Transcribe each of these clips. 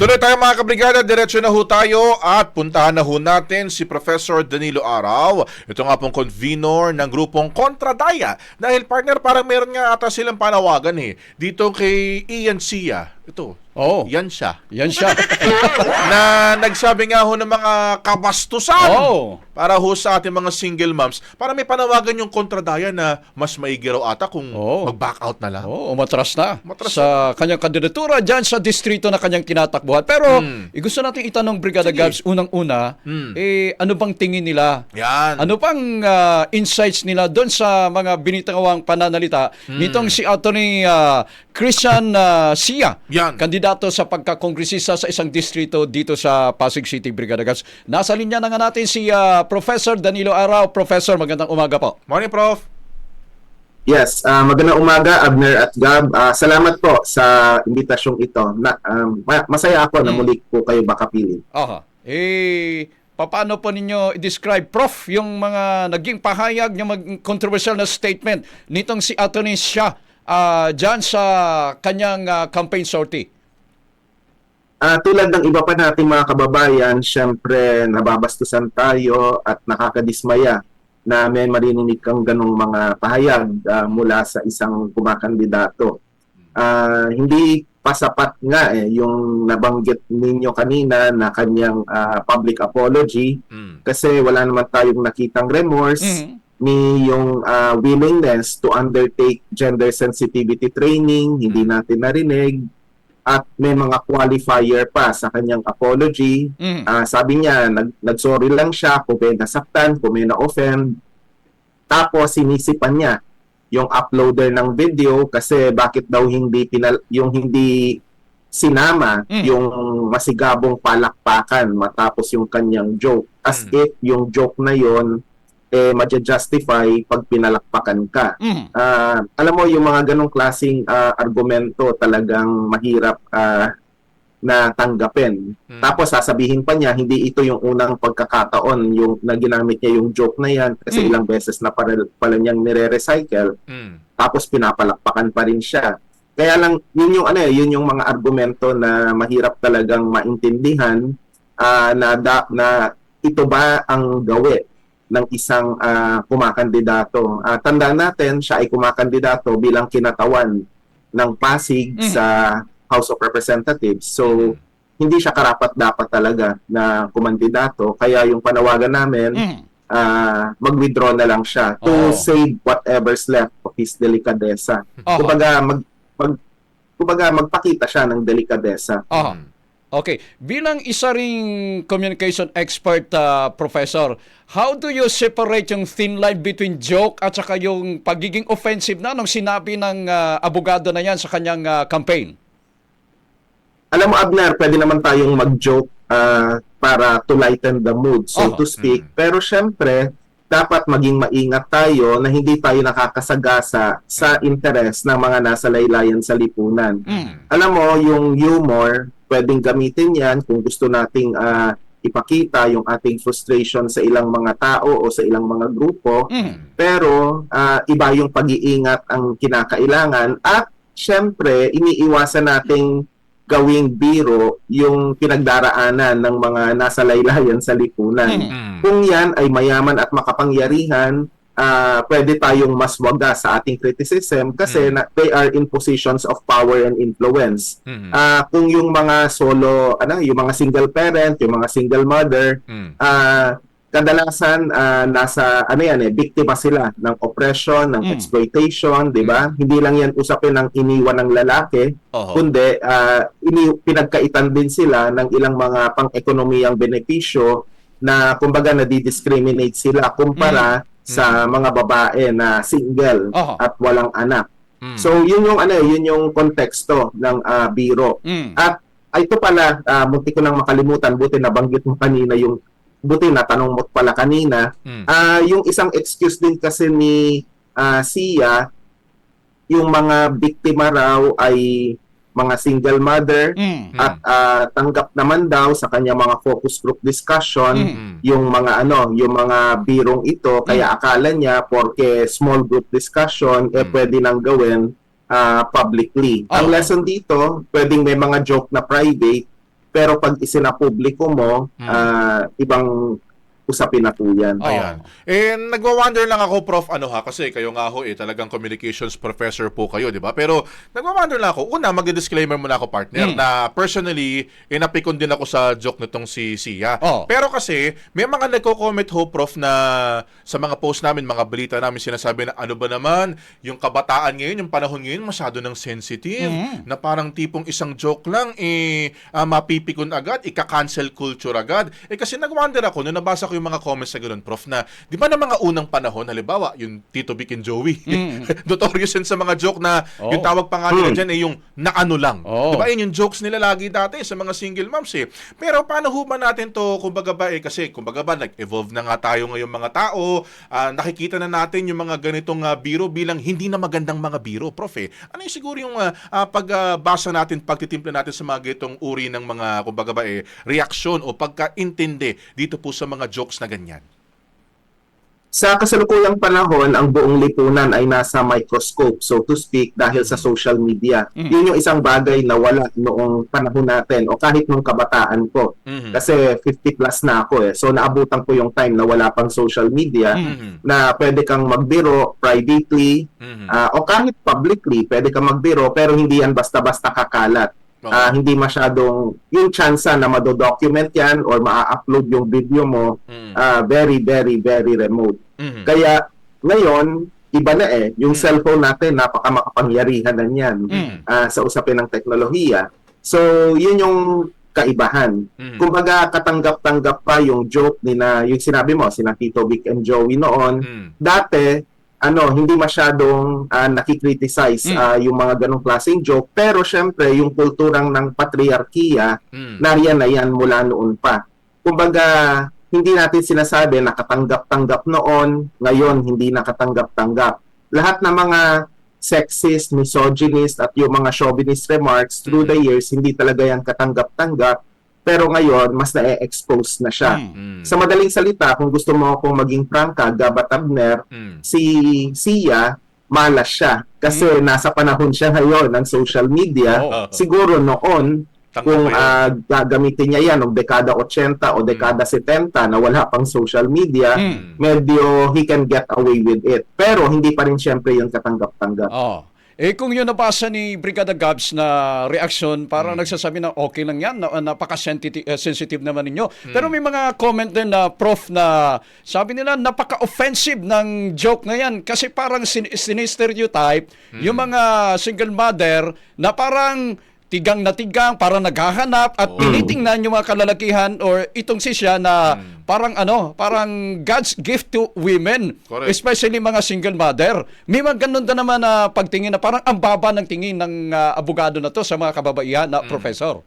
Tuloy tayo mga kabrigada, diretso na ho tayo at puntahan na ho natin si Professor Danilo Araw. Ito nga pong convenor ng grupong Kontradaya. Dahil partner, parang meron nga ata silang panawagan eh. Dito kay Ian Sia. Ito, Oo. yan siya. Yan siya. na nagsabi nga ho ng mga kabastusan Oo. para ho sa ating mga single moms. Para may panawagan yung Kontradaya na mas maigi raw ata kung Oo. mag-back out na lang. Oo, umatras na Umatras sa kanyang kandidatura dyan sa distrito na kanyang kinatakbuhan. Pero Hmm. eh, gusto natin itanong Brigada. Gabs unang-una, Hmm. eh ano bang tingin nila? Yan. Ano pang ah, insights nila doon sa mga binitawang pananalita Hmm. nitong si Attorney ah, Christian ah, Sia, Yan. kandidato sa pagkakongresista sa isang distrito dito sa Pasig City, Brigada. Nasa linya na nga natin si ah, Professor Danilo Araw. Professor, magandang umaga po. Morning, Prof. Yes, ah, magandang umaga Abner at Gab. Ah, salamat po sa imbitasyong ito. Na, um, ma- masaya ako na Mm. muli po kayo bakapiling. Aha. Eh, paano po ninyo i-describe, Prof, yung mga naging pahayag, yung mag controversial na statement nitong si Attorney Shah ah, dyan sa kanyang ah, campaign sortie? Ah, tulad ng iba pa nating mga kababayan, syempre nababastusan tayo at nakakadismaya na may marinig kang ganong mga pahayag ah, mula sa isang kumakandidato. Ah, hindi pa sapat nga eh yung nabanggit ninyo kanina na kanyang ah, public apology Mm. kasi wala naman tayong nakitang remorse. Mhm. Ni yung ah, willingness to undertake gender sensitivity training, hindi natin narinig, at may mga qualifier pa sa kanyang apology. Mhm. Ah, sabi niya, nag, nag-sorry lang siya kung may nasaktan, kung may na-offend. Tapos sinisipan niya yung uploader ng video kasi bakit daw hindi pinal yung hindi sinama Mm. yung masigabong palakpakan matapos yung kanyang joke. As Mm. if yung joke na yon eh maja-justify pag pinalakpakan ka. Mhm. Ah, alam mo yung mga ganong klasing ah, argumento talagang mahirap ah, na tanggapin. Mm. Tapos sasabihin pa niya hindi ito yung unang pagkakataon yung na ginamit niya yung joke na yan kasi Mm. ilang beses na pala, pala niyang nire-recycle Mm. tapos pinapalakpakan pa rin siya. Kaya lang yun yung ano eh, yun yung mga argumento na mahirap talagang maintindihan ah, na da, na ito ba ang gawi ng isang ah, kumakandidato. Ah, tandaan natin siya ay kumakandidato bilang kinatawan ng Pasig Mhm. sa House of Representatives. So hindi siya karapat dapat talaga na kumandidato. Kaya yung panawagan namin Mhm. ah, mag-withdraw na lang siya to Oo. save whatever's left of his delikadesa. Aha. Kumbaga mag, mag kumbaga magpakita siya ng delikadesa. Aha. Okay, bilang isa ring communication expert, ah, professor, how do you separate yung thin line between joke at saka yung pagiging offensive na nung sinabi ng ah, abogado na yan sa kanyang ah, campaign? Alam mo Abner, pwede naman tayong mag-joke ah, para to lighten the mood, so Aha. to speak. Mm. Pero syempre, dapat maging maingat tayo na hindi tayo nakakasagasa sa interes ng mga nasa laylayan sa lipunan. Mm. alam mo, yung humor, pwedeng gamitin yan kung gusto nating ah, ipakita yung ating frustration sa ilang mga tao o sa ilang mga grupo. Mm. Pero ah, iba yung pag-iingat ang kinakailangan at syempre, iniiwasan nating gawing biro yung pinagdaraanan ng mga nasa laylayan sa lipunan. Mm. Kung yan ay mayaman at makapangyarihan, ah, pwede tayong mas waga sa ating criticism kasi Mm. na, they are in positions of power and influence. Mm. Ah, kung yung mga solo, ano, yung mga single parent, yung mga single mother, Mm. ah, kadalasan ah, nasa ano yan eh, biktima sila ng oppression, ng Mm. exploitation, 'di ba? Hindi lang yan usapin ng iniwan ng lalaki, Oho. kundi ah, ini pinagkaitan din sila ng ilang mga pang-ekonomiyang benepisyo na kumbaga nadi-discriminate sila kumpara sa mga babae na single Oho. at walang anak. Mm. So yun yung ano, yun yung konteksto ng ah, biro. Mm. At ay, ito pala, ah, munti ko nang makalimutan, buti nabanggit mo kanina yung buti na tanong mo pala kanina. Mm. Ah, yung isang excuse din kasi ni ah, Sia, yung mga biktima raw ay mga single mother Mm. at ah, tanggap naman daw sa kanya mga focus group discussion Mm. yung mga ano, yung mga birong ito kaya akala niya porque small group discussion eh Mm. pwede nang gawin ah, publicly. Ang Oo. lesson dito, pwedeng may mga joke na private pero pag isinapubliko mo, Hmm. ah, ibang usapin na po yan. Oh. Ayan. Eh, nagwa-wonder lang ako, Prof, ano ha, kasi kayo nga ho, eh, talagang communications professor po kayo, di ba? Pero, nagwa-wonder lang ako, una, mag-disclaimer muna ako, partner, Mm. na personally, eh, napikon din ako sa joke nitong si Sia. Oh. Pero kasi, may mga nagko-comment ho, Prof, na sa mga post namin, mga balita namin, sinasabi na, ano ba naman, yung kabataan ngayon, yung panahon ngayon, masyado ng sensitive, Mm. na parang tipong isang joke lang, eh, ah, mapipikon agad, ika-cancel culture agad. Eh, kasi nag-wonder ako, nung nabasa ko yung mga comments na gano'n, Prof, na, di ba na mga unang panahon, halimbawa, yung Tito Vic and Joey, Mm. notorious yun sa mga joke na, Oh. yung tawag pa nga nila Mm. dyan, eh, yung naano lang. Oh. Di ba, yun yung jokes nila lagi dati sa mga single moms, eh. Pero paano ho ba natin to, kumbaga ba, eh, kasi, kumbaga ba, nag-evolve na nga tayo ngayong mga tao, ah, nakikita na natin yung mga ganitong ah, biro bilang hindi na magandang mga biro, Prof, eh. Ano yung siguro yung ah, ah, pagbasa natin, pagtitimpla natin sa mga gitong uri ng mga, kumbaga ba, eh, reaksyon o pagkaintindi dito po sa mga jokes na ganyan? Sa kasalukuyang panahon, ang buong lipunan ay nasa microscope, so to speak, dahil sa social media. Mm. Yun yung isang bagay na wala noong panahon natin o kahit nung kabataan ko. Mhm. Kasi 50 plus na ako eh. So naabutan ko yung time na wala pang social media Mhm. na pwede kang magbiro privately Mhm. ah, o kahit publicly, pwede kang magbiro pero hindi yan basta-basta kakalat. Oo. Ah, hindi masyadong yung chance na madodocument yan or maa-upload yung video mo Mhm. ah, very, very, very remote. Mhm. Kaya ngayon, iba na eh. Yung Mm. cellphone natin, napaka makapangyarihan na yan Mm. ah, sa usapin ng teknolohiya. So, yun yung kaibahan. Mhm. Kumbaga, katanggap-tanggap pa yung joke ni na, yung sinabi mo, sina Tito Vic and Joey noon. Mhm. Dati, ano, hindi masyadong ah, nakikriticize Mm. ah, yung mga ganong klaseng joke. Pero syempre, yung kulturang ng patriarkiya, Mhm. nariyan na yan mula noon pa. Kumbaga, hindi natin sinasabi nakatanggap-tanggap noon, ngayon hindi nakatanggap-tanggap. Lahat ng mga sexist, misogynist at yung mga chauvinist remarks through the years, hindi talaga yan katanggap-tanggap. Pero ngayon, mas na-expose na siya. Mm. Sa madaling salita, kung gusto mo akong maging prangka, Gabat Abner, Mhm. si Sia, malas siya. Kasi nasa panahon siya ngayon ng social media. Oh. Siguro noon, Tanggap kung ah, gagamitin niya yan ng dekada 80 o dekada 70 na wala pang social media, Mm. medyo he can get away with it. Pero hindi pa rin syempre yung katanggap-tanggap. Oh. Eh kung yun nabasa ni Brigada Gabs na reaksyon, parang Hmm. nagsasabi na okay lang yan, na, napaka-sensitive eh, sensitive naman ninyo. Hmm. Pero may mga comment din na prof na sabi nila napaka-offensive ng joke na yan kasi parang sin- sinistereotype Hmm. yung mga single mother na parang tigang na tigang, parang naghahanap at Oh. tinitingnan yung mga kalalakihan or itong si siya na Hmm. parang ano, parang God's gift to women. Correct. Especially mga single mother. May mga ganun din naman na pagtingin na parang ang baba ng tingin ng ah, abogado na to sa mga kababaihan na professor.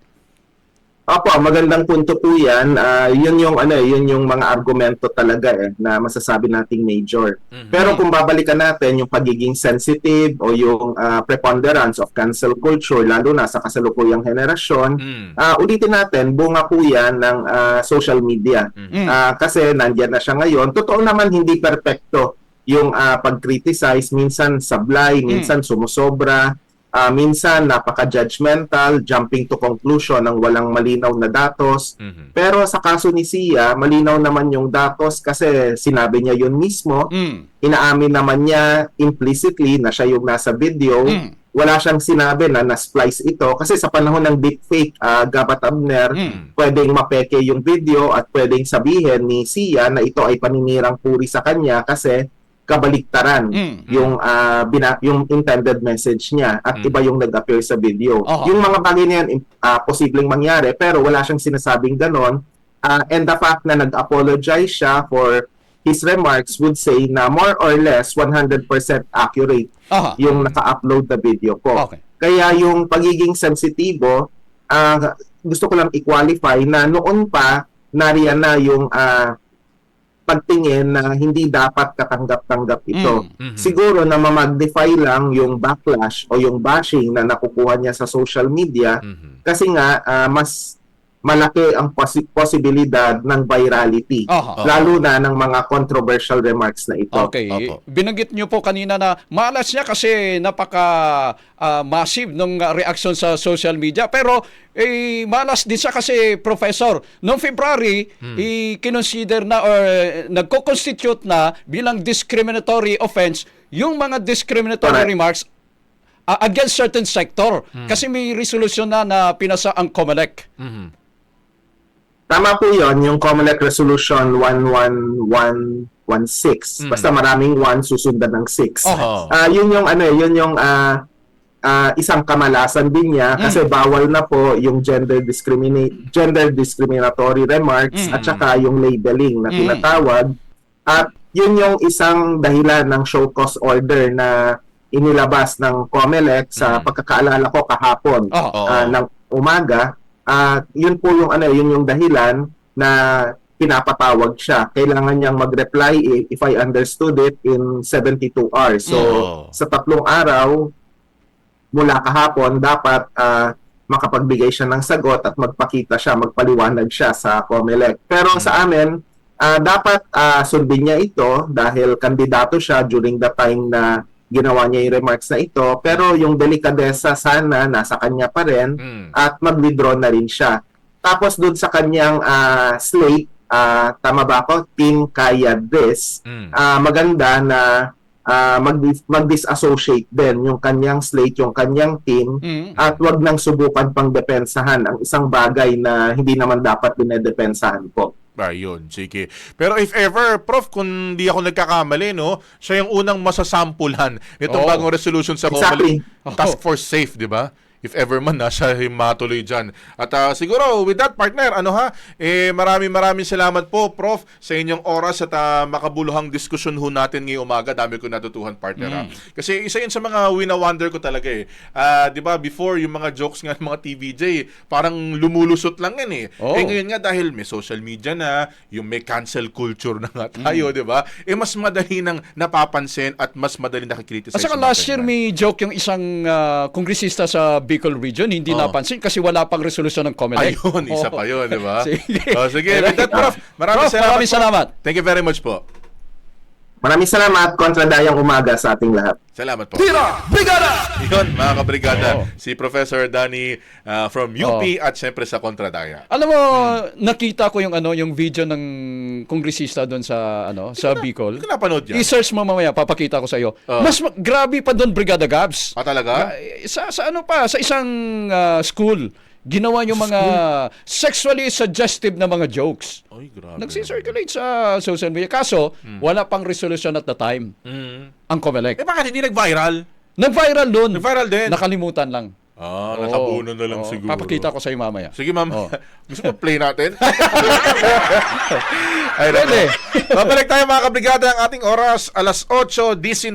Opo, magandang punto po yan. Ah, yun yung ano, eh, yun yung mga argumento talaga eh na masasabi nating major. Mhm. Pero kung babalikan natin yung pagiging sensitive o yung ah, preponderance of cancel culture lalo na sa kasalukuyang henerasyon, Mhm. ah, ulitin natin, bunga po yan ng ah, social media. Mm. Ah, kasi nandyan na siya ngayon. Totoo naman hindi perpekto yung ah, pag-criticize. Minsan sablay, minsan sumusobra, ah, minsan napaka-judgmental, jumping to conclusion ng walang malinaw na datos. Mhm. Pero sa kaso ni Sia, malinaw naman yung datos kasi sinabi niya yun mismo. Mm. Inaamin naman niya implicitly na siya yung nasa video. Mm. Wala siyang sinabi na na-splice ito kasi sa panahon ng deepfake, uh, Gabat Abner, Mm. pwedeng mapeke yung video at pwedeng sabihin ni Sia na ito ay paninirang puri sa kanya kasi kabaliktaran Mm. yung ah, bina- yung intended message niya at Mm. iba yung nag-appear sa video. Oo. Yung mga bagay na yan ah, posibleng mangyari pero wala siyang sinasabing ganon. Ah, and the fact na nag-apologize siya for his remarks would say na more or less 100% accurate Aha. yung naka-upload na video ko. Okay. Kaya yung pagiging sensitibo, ah, gusto ko lang i-qualify na noon pa nariyan na yung ah, pagtingin na hindi dapat katanggap-tanggap ito. Mm. Mhm. Siguro na ma-magnify lang yung backlash o yung bashing na nakukuha niya sa social media Mhm. kasi nga ah, mas malaki ang posi- posibilidad ng virality. Aha. Lalo na ng mga controversial remarks na ito. Okay. Opo. Binanggit niyo po kanina na malas niya kasi napaka ah, massive nung ah, reaction sa social media. Pero eh, malas din siya kasi professor. Noong February, Hmm. i-consider na or eh, nagko-constitute na bilang discriminatory offense yung mga discriminatory Correct. remarks ah, against certain sector. Hmm. Kasi may resolution na na pinasa ang COMELEC. Tama po yon yung COMELEC Resolution 11116. Mm. Basta maraming 1 susundan ng 6. Oh. Ah, yun yung ano, eh, yun yung ah, ah, isang kamalasan din niya kasi bawal na po yung gender discriminate gender discriminatory remarks Mm. at saka yung labeling na Mm. tinatawag. At yun yung isang dahilan ng show cause order na inilabas ng COMELEC sa Mm. pagkakaalala ko kahapon Oh. Ah, ng umaga. At yun po yung ano, yun yung dahilan na pinapatawag siya. Kailangan niyang mag-reply if I understood it in 72 hours. So Oo. sa tatlong araw mula kahapon dapat ah, makapagbigay siya ng sagot at magpakita siya, magpaliwanag siya sa COMELEC. Pero sa amin, ah, dapat ah, sundin niya ito dahil kandidato siya during the time na ginawa niya yung remarks na ito. Pero yung delikadesa sana nasa kanya pa rin Mm. at mag-withdraw na rin siya. Tapos doon sa kanyang ah, slate, ah, tama ba ako? Team Kaya This, Mm. ah, maganda na mag- mag-disassociate din yung kanyang slate, yung kanyang team, Mm. at wag nang subukan pang depensahan ang isang bagay na hindi naman dapat dinedepensahan po. Ayun, sige. Pero if ever, Prof, kung di ako nagkakamali, no, siya yung unang masasampulan nitong Oo. bagong resolution sa Exactly. Task Force Safe, di ba? If ever man na siya matuloy dyan. At ah, siguro, with that partner, ano ha, eh, maraming maraming salamat po, Prof, sa inyong oras at ah, makabuluhang diskusyon ho natin ngayong umaga. Dami ko natutuhan, partner. ha. Kasi isa yun sa mga wina-wonder ko talaga eh. Ah, di ba, before, yung mga jokes nga ng mga TVJ, parang lumulusot lang yan eh. Oo. Eh ngayon nga dahil may social media na, yung may cancel culture na nga tayo, di ba? Eh mas madali nang napapansin at mas madali nakikriticize. At saka last year may joke yung isang ah, kongresista sa Bicol region, hindi Oo. napansin kasi wala pang resolusyon ng COMELEC. Ayun, isa Oo. pa yun, di ba? sige. Oh, sige, with that, Prof, maraming Prof, salamat. maraming salamat. Thank you very much po. Maraming salamat, kontradayang umaga sa ating lahat. Salamat po. Tira! Brigada! Yun, mga kabrigada, Oo. si Professor Danny ah, from UP at syempre sa Kontradaya. Alam mo, Hmm. nakita ko yung ano, yung video ng kongresista doon sa ano, sa Bicol. Hindi ko napanood yan. I-search mo mamaya, papakita ko sa iyo. Mas ma- grabe pa doon Brigada Gabs. Ah, talaga? Sa, sa ano pa, sa isang ah, school, ginawa yung mga sexually suggestive na mga jokes. Ay, grabe. Nagsi-circulate sa social media. Kaso, wala pang resolution at the time Mm. ang COMELEC. Eh, bakit hindi nag-viral? Nag-viral doon. Nag-viral din. Nakalimutan lang. Ah, Oo. natabunan na lang Oo. siguro. Papakita ko sa iyo mamaya. Sige, ma'am. Oh. Gusto mo play natin? Ay, Pwede. Babalik tayo mga kabrigada ang ating oras alas 8.19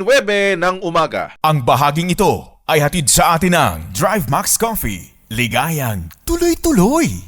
ng umaga. Ang bahaging ito ay hatid sa atin ng Drive Max Coffee. Ligayang tuloy-tuloy.